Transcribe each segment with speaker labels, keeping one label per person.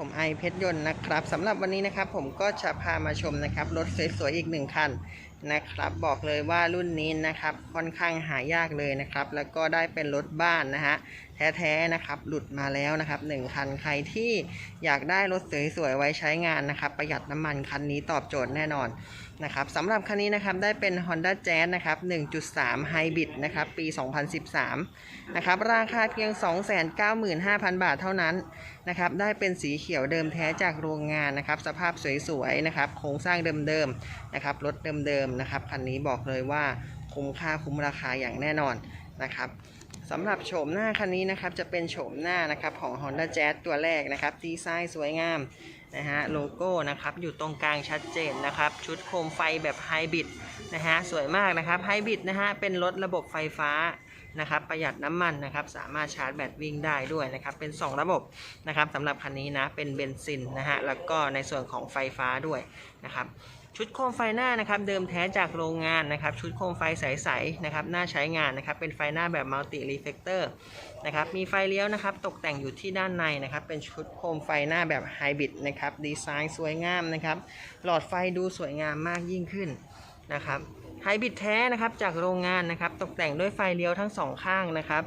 Speaker 1: ผมไอเพชรยนต์นะครับสำหรับวันนี้นะครับผมก็จะพามาชมนะครับรถสวยๆอีกหนึ่งคันนะครับบอกเลยว่ารุ่นนี้นะครับค่อนข้างหายากเลยนะครับ แล้วก็ได้เป็นรถบ้านนะฮะ แท้ๆนะครับ หลุดมาแล้วนะครับหนึ่งคันใครที่อยากได้รถสวยๆไว้ใช้งานนะครับ ประหยัดน้ำมันคันนี้ตอบโจทย์แน่นอนนะครับสำหรับคันนี้นะครับได้เป็น Honda Jazz นะครับ 1.3 Hybrid นะครับ ปี 2013 นะครับ ราคาเพียง 295,000 บาทเท่านั้นนะครับ ได้เป็นสีเขียวเดิมแท้จากโรงงานนะครับ สภาพสวยๆนะครับ โครงสร้างเดิมๆนะครับ รถเดิมๆนะครับ คันนี้บอกเลยว่าคุ้มค่าคุ้มราคาอย่างแน่นอนนะครับ สำหรับโฉมหน้าคันนี้นะครับจะเป็นโฉมหน้านะครับของ Honda Jazz ตัวแรกนะครับดีไซน์สวยงามนะฮะโลโก้นะครับอยู่ตรงกลางชัดเจนนะครับชุดโคมไฟแบบไฮบริดนะฮะสวยมากนะครับไฮบริดนะฮะเป็นรถระบบไฟฟ้านะครับประหยัดน้ำมันนะครับสามารถชาร์จแบตวิ่งได้ด้วยนะครับเป็น 2 ระบบนะครับสำหรับคันนี้นะเป็นเบนซินนะฮะแล้วก็ในส่วนของไฟฟ้าด้วยนะครับ ชุดโคมไฟหน้านะครับเดิมแท้จากโรงงานนะครับชุดโคมไฟใสๆนะครับหน้าใช้งานนะครับเป็นไฟหน้าแบบมัลติรีเฟกเตอร์นะครับมีไฟเลี้ยวนะครับตกแต่งอยู่ที่ด้านในนะครับเป็นชุดโคมไฟหน้าแบบไฮบริดนะครับดีไซน์สวยงามนะครับหลอดไฟดูสวยงามมากยิ่งขึ้นนะครับไฮบริดแท้นะครับจากโรงงานนะครับตกแต่งด้วยไฟเลี้ยวทั้งสองข้างนะครับ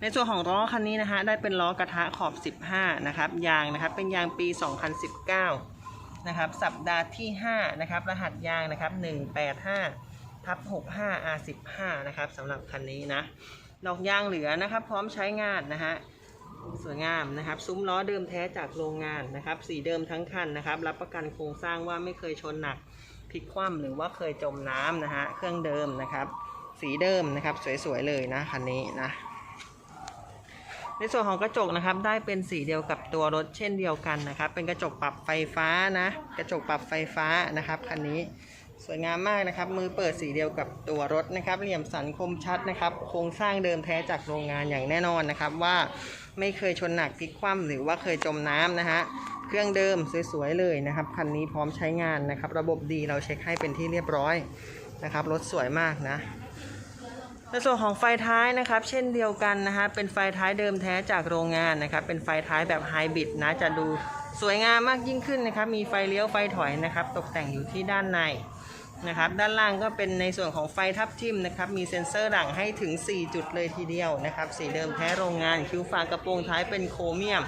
Speaker 1: ในส่วนของล้อคันนี้นะฮะได้เป็นล้อกระทะขอบ 15 นะครับยางนะครับเป็นยางปี 2019 นะครับสัปดาห์ที่ 5 นะครับ รหัสยางนะครับ 185ทับ65 R15 นะครับสำหรับคันนี้นะดอกยางเหลือนะครับ พร้อมใช้งานนะฮะสวยงามนะครับ ซุ้มล้อเดิมแท้จากโรงงานนะครับ สีเดิมทั้งคันนะครับ รับประกันโครงสร้างว่าไม่เคยชนหนักพลิกคว่ำหรือว่าเคยจมน้ำนะฮะเครื่องเดิมนะครับ สีเดิมนะครับ สวยๆเลยนะคันนี้นะ ในส่วนของกระจกนะครับได้เป็นสีเดียวกับตัวรถเช่นเดียวกันนะครับ เป็นกระจกปรับไฟฟ้านะ กระจกปรับไฟฟ้านะครับคันนี้สวยงามมากนะครับ มือเปิดสีเดียวกับตัวรถนะครับ เหลี่ยมสันคมชัดนะครับ โครงสร้างเดิมแท้จากโรงงานอย่างแน่นอนนะครับ ว่าไม่เคยชนหนักพลิกคว่ำหรือว่าเคยจมน้ำนะฮะเครื่องเดิมสวยๆเลยนะครับคันนี้พร้อมใช้งานนะครับ ระบบดีเราเช็คให้เป็นที่เรียบร้อยนะครับรถสวยมากนะ ในส่วนของไฟท้ายนะครับ เช่นเดียวกันนะฮะเป็นไฟท้ายเดิมแท้จากโรงงานนะครับ เป็นไฟท้ายแบบไฮบริดนะจะดูสวยงามมากยิ่งขึ้นนะครับ มีไฟเลี้ยวไฟถอยนะครับ ตกแต่งอยู่ที่ด้านในนะครับ ด้านล่างก็เป็นในส่วนของไฟทับทิมนะครับ มีเซ็นเซอร์หลังให้ถึง 4 จุดเลยทีเดียวนะครับ สีเดิมแท้โรงงาน คิ้วฝากระโปรงท้ายเป็นโครเมียม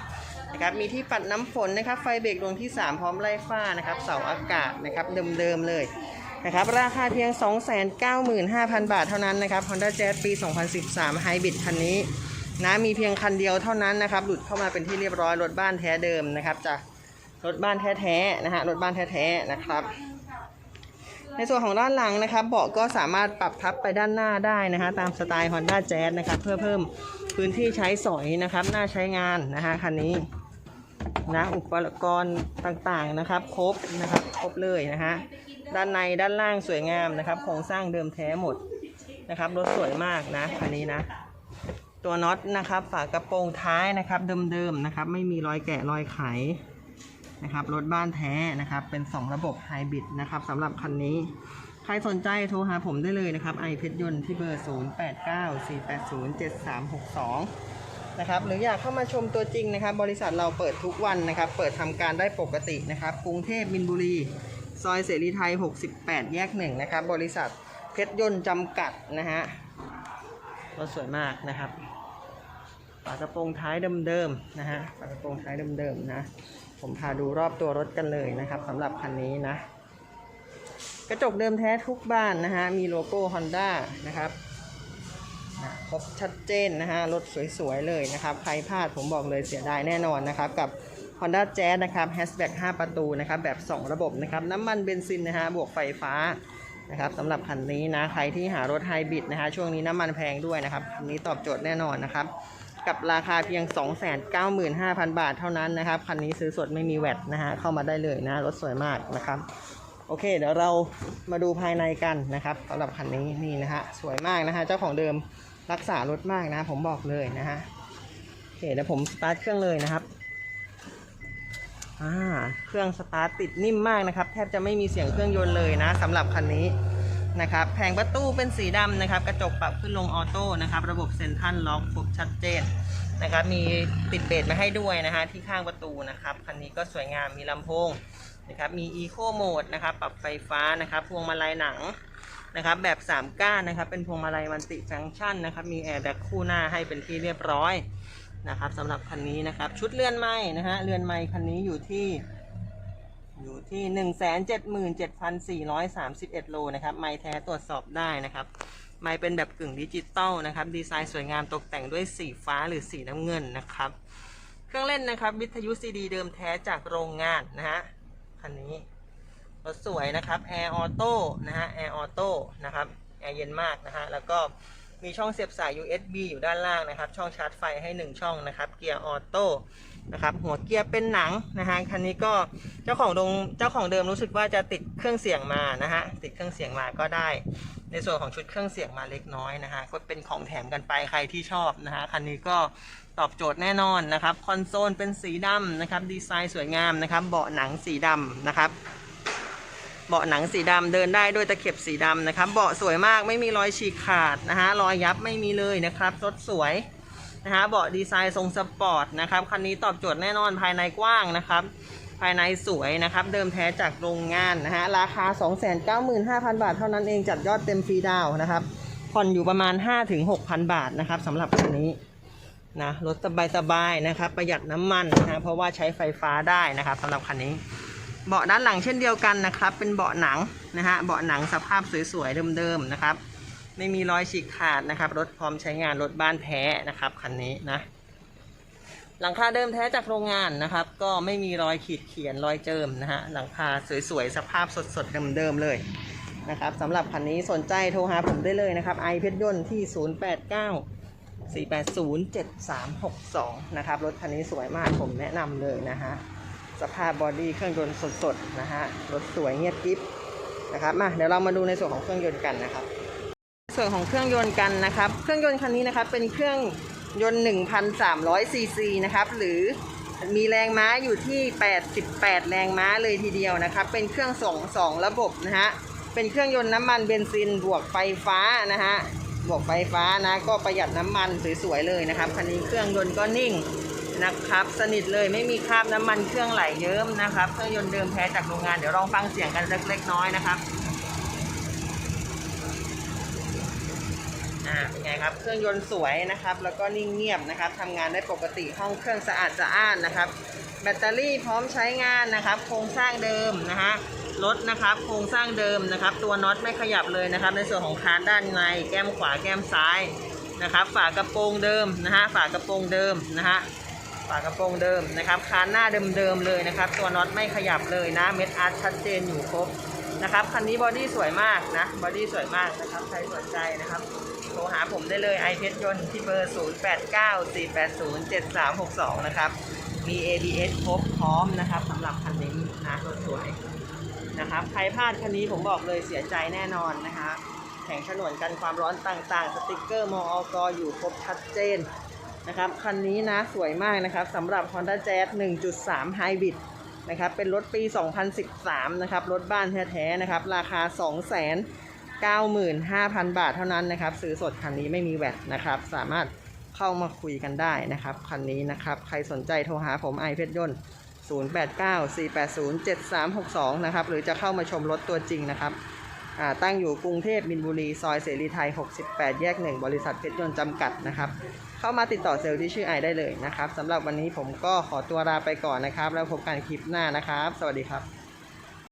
Speaker 1: นะครับมีที่ปัดน้ำฝนนะครับ ไฟเบรกดวงที่ 3 พร้อมไล่ฟ้านะครับ เสาอากาศนะครับเดิมๆเลย นะครับราคาเพียง 295,000 บาทเท่านั้นนะครับ Honda Jazz ปี 2013 Hybrid คันนี้นะมีเพียงคันเดียวเท่านั้นนะครับ หลุดเข้ามาเป็นที่เรียบร้อยรถบ้านแท้เดิมนะครับจากรถบ้านแท้ๆนะฮะรถบ้านแท้ๆนะครับ ในส่วนของด้านหลังนะครับ เบาะก็สามารถปรับพับไปด้านหน้าได้นะฮะตามสไตล์ Honda Jazz นะครับ เพื่อเพิ่มพื้นที่ใช้สอยนะครับหน่าใช้งานนะฮะคันนี้นะอุปกรณ์ต่างๆนะครับ ครบนะครับ ครบเลยนะฮะ ด้านในด้านล่างสวยงามนะครับ โครงสร้างเดิมแท้หมดนะครับ รถสวยมากนะคันนี้นะ ตัวน็อตนะครับ ฝากระโปรงท้ายนะครับ เดิมๆนะครับ ไม่มีรอยแกะรอยไขนะครับ รถบ้านแท้นะครับ เป็น 2 ระบบไฮบริดนะครับสำหรับคันนี้ ใครสนใจโทรหาผมได้เลยนะครับ ไอเพชรยนต์ที่เบอร์ 0894807362 นะครับ หรืออยากเข้ามาชมตัวจริงนะครับ บริษัทเราเปิดทุกวันนะครับ เปิดทำการได้ปกตินะครับ กรุงเทพมินบุรี ซอยเสรีไทย 68 แยกหนึ่งนะครับบริษัทเพชรยนต์จำกัดนะฮะรถสวยมากนะครับฝากระโปรงท้ายเดิมๆนะฮะฝากระโปรงท้ายเดิมๆนะ ผมพาดูรอบตัวรถกันเลยนะครับสำหรับคันนี้นะ กระจกเดิมแท้ทุกบ้านนะฮะมีโลโก้ Honda นะครับครบชัดเจนนะฮะรถสวยๆเลยนะครับ ใครพลาดผมบอกเลยเสียดายแน่นอนนะครับกับ Honda Jazz นะครับ Hatchback 5ประตูนะครับแบบ 2 ระบบนะครับน้ำมันเบนซินนะฮะบวกไฟฟ้านะครับสำหรับคันนี้นะใครที่หารถไฮบริดนะฮะช่วงนี้น้ำมันแพงด้วยนะครับคันนี้ตอบโจทย์แน่นอนนะครับกับราคาเพียง 295,000 บาทเท่านั้นนะครับคันนี้ซื้อสดไม่มีแวตนะฮะเข้ามาได้เลยนะรถสวยมากนะครับโอเค เดี๋ยวเรามาดูภายในกันนะครับสำหรับคันนี้นี่นะฮะสวยมากนะฮะเจ้าของเดิมรักษารถมากนะผมบอกเลยนะฮะโอเคเดี๋ยวผมสตาร์ทเครื่องเลยนะครับ อ่าเครื่องสตาร์ทติดนิ่มมากนะครับ แทบจะไม่มีเสียงเครื่องยนต์เลยนะสำหรับคันนี้นะครับแผงประตูเป็นสีดำนะครับ กระจกปรับขึ้นลงออโต้นะครับ ระบบเซ็นทรัลล็อกครบชัดเจนนะครับมีติดเบสมาให้ด้วยนะฮะที่ข้างประตูนะครับคันนี้ก็สวยงามมีลำโพงนะครับมี Eco Mode นะครับปรับไฟฟ้านะครับพวงมาลัยหนังนะครับแบบ 3 ก้านนะครับเป็นพวงมาลัยมันติฟังก์ชันนะครับมีแอร์แบ็คคู่หน้าให้เป็นที่เรียบร้อย นะครับสำหรับคันนี้นะครับ ชุดเลื่อนไม้นะฮะเลื่อนไม้คันนี้อยู่ที่ อยู่ที่1 7 7 4 3 1โลนะครับไม้แท้ตรวจสอบได้นะครับไม้เป็นแบบกึ่งดิจิตอลนะครับ ดีไซน์สวยงามตกแต่งด้วยสีฟ้าหรือสีน้ำเงินนะครับ เครื่องเล่นนะครับ วิทยุซีดีเดิมแท้จากโรงงานนะฮะคันนี้รถสวยนะครับแอร์ออโต้นะฮะแอร์ออโต้นะครับแอร์เย็นมากนะฮะแล้วก็ มีช่องเสียบสาย USB อยู่ด้านล่างนะครับ ช่องชาร์จไฟให้ 1 ช่องนะครับ เกียร์ออโต้นะครับ หัวเกียร์เป็นหนังนะฮะ คันนี้ก็เจ้าของดงเจ้าของเดิมรู้สึกว่าจะติดเครื่องเสียงมานะฮะ ติดเครื่องเสียงมาก็ได้ ในส่วนของชุดเครื่องเสียงมาเล็กน้อยนะฮะ ก็เป็นของแถมกันไปใครที่ชอบนะฮะ คันนี้ก็ตอบโจทย์แน่นอนนะครับ คอนโซลเป็นสีดำนะครับ ดีไซน์สวยงามนะครับ เบาะหนังสีดำนะครับ เบาะหนังสีดำเดินได้ด้วยตะเข็บสีดำนะครับ เบาะสวยมากไม่มีรอยฉีกขาดนะฮะรอยยับไม่มีเลยนะครับรถสวยนะฮะเบาะดีไซน์ทรงสปอร์ตนะครับคันนี้ตอบโจทย์แน่นอนภายในกว้างนะครับ ภายในสวยนะครับ เดิมแท้จากโรงงานนะฮะราคา 295,000 บาท เท่านั้นเองจัดยอดเต็มฟรีดาวน์นะครับผ่อนอยู่ประมาณ 5-6,000 บาทนะครับสำหรับคันนี้นะรถสบายๆนะครับ ประหยัดน้ำมันนะเพราะว่าใช้ไฟฟ้าได้นะครับสำหรับคันนี้ เบาะด้านหลังเช่นเดียวกันนะครับ เป็นเบาะหนังนะฮะเบาะหนังสภาพสวยๆเดิมๆนะครับ ไม่มีรอยฉีกขาดนะครับ รถพร้อมใช้งานรถบ้านแท้นะครับคันนี้นะหลังคาเดิมแท้จากโรงงานนะครับ ก็ไม่มีรอยขีดเขียนรอยเจิมนะฮะหลังคาสวยๆสภาพสดๆเดิมๆเลยนะครับสำหรับคันนี้สนใจโทรหาผมได้เลยนะครับไอเพชรยนต์ที่ 089 480 7362 นะครับ รถคันนี้สวยมากผมแนะนำเลยนะฮะ สภาพบอดี้เครื่องยนต์สดๆนะฮะรถสวยเงียบกริบนะครับมาเดี๋ยวเรามาดูในส่วนของเครื่องยนต์กันนะครับ ส่วนของเครื่องยนต์กันนะครับ เครื่องยนต์คันนี้นะครับเป็นเครื่องยนต์ 1,300 ซีซีนะครับหรือมีแรงม้าอยู่ที่ 88 แรงม้าเลยทีเดียวนะครับ เป็นเครื่องส่งสองระบบนะฮะ เป็นเครื่องยนต์น้ำมันเบนซินบวกไฟฟ้านะฮะ บวกไฟฟ้านะก็ประหยัดน้ำมันสวยๆเลยนะครับ คันนี้เครื่องยนต์ก็นิ่ง นะครับ สนิทเลยไม่มีคราบน้ำมันเครื่องไหลเยิ้มนะครับ เครื่องยนต์เดิมแท้จากโรงงานเดี๋ยวลองฟังเสียงกันสักเล็กน้อยนะครับอ่าเป็นไงครับ เครื่องยนต์สวยนะครับ แล้วก็นิ่งเงียบนะครับทำงานได้ปกติห้องเครื่องสะอาดสะอ้านนะครับ แบตเตอรี่พร้อมใช้งานนะครับ โครงสร้างเดิมนะฮะรถนะครับ โครงสร้างเดิมนะครับ ตัวน็อตไม่ขยับเลยนะครับ ในส่วนของคานด้านในแก้มขวาแก้มซ้ายนะครับ ฝากระโปรงเดิมนะฮะฝากระโปรงเดิมนะฮะ ฝากระโปรงเดิมนะครับคานหน้าเดิมๆเลยนะครับ ตัวน็อตไม่ขยับเลยนะ เม็ดอาร์ตชัดเจนอยู่ครบนะครับคันนี้บอดี้สวยมากนะบอดี้สวยมากนะครับใครสนใจนะครับโทรหาผมได้เลยไอเพชรยนต์ที่เบอร์ 0894807362 นะครับ มี ABS ครบพร้อมนะครับสำหรับคันนี้นะรถสวยนะครับใครพลาดคันนี้ผมบอกเลยเสียใจแน่นอนนะคะแผงฉนวนกันความร้อนต่างๆ สติกเกอร์มอกอยู่ครบชัดเจน นะครับคันนี้นะสวยมากนะครับสำหรับ Honda Jazz 1.3 Hybrid นะครับเป็นรถปี 2013 นะครับรถบ้านแท้ๆนะครับ ราคา 2 0 0 0 95,000 บาทเท่านั้นนะครับ ซื้อสดคันนี้ไม่มีแวตนะครับ สามารถเข้ามาคุยกันได้นะครับ คันนี้นะครับ ใครสนใจโทรหาผมไอเพชรยนต์ 0894807362 นะครับ หรือจะเข้ามาชมรถตัวจริงนะครับตั้งอยู่กรุงเทพมินบุรี ซอยเสรีไทย 68 แยก 1 บริษัทเพชรยนต์จำกัดนะครับ เข้ามาติดต่อเซลล์ที่ชื่อไอได้เลยนะครับสำหรับวันนี้ผมก็ขอตัวลาไปก่อนนะครับ แล้วพบกันคลิปหน้านะครับ สวัสดีครับ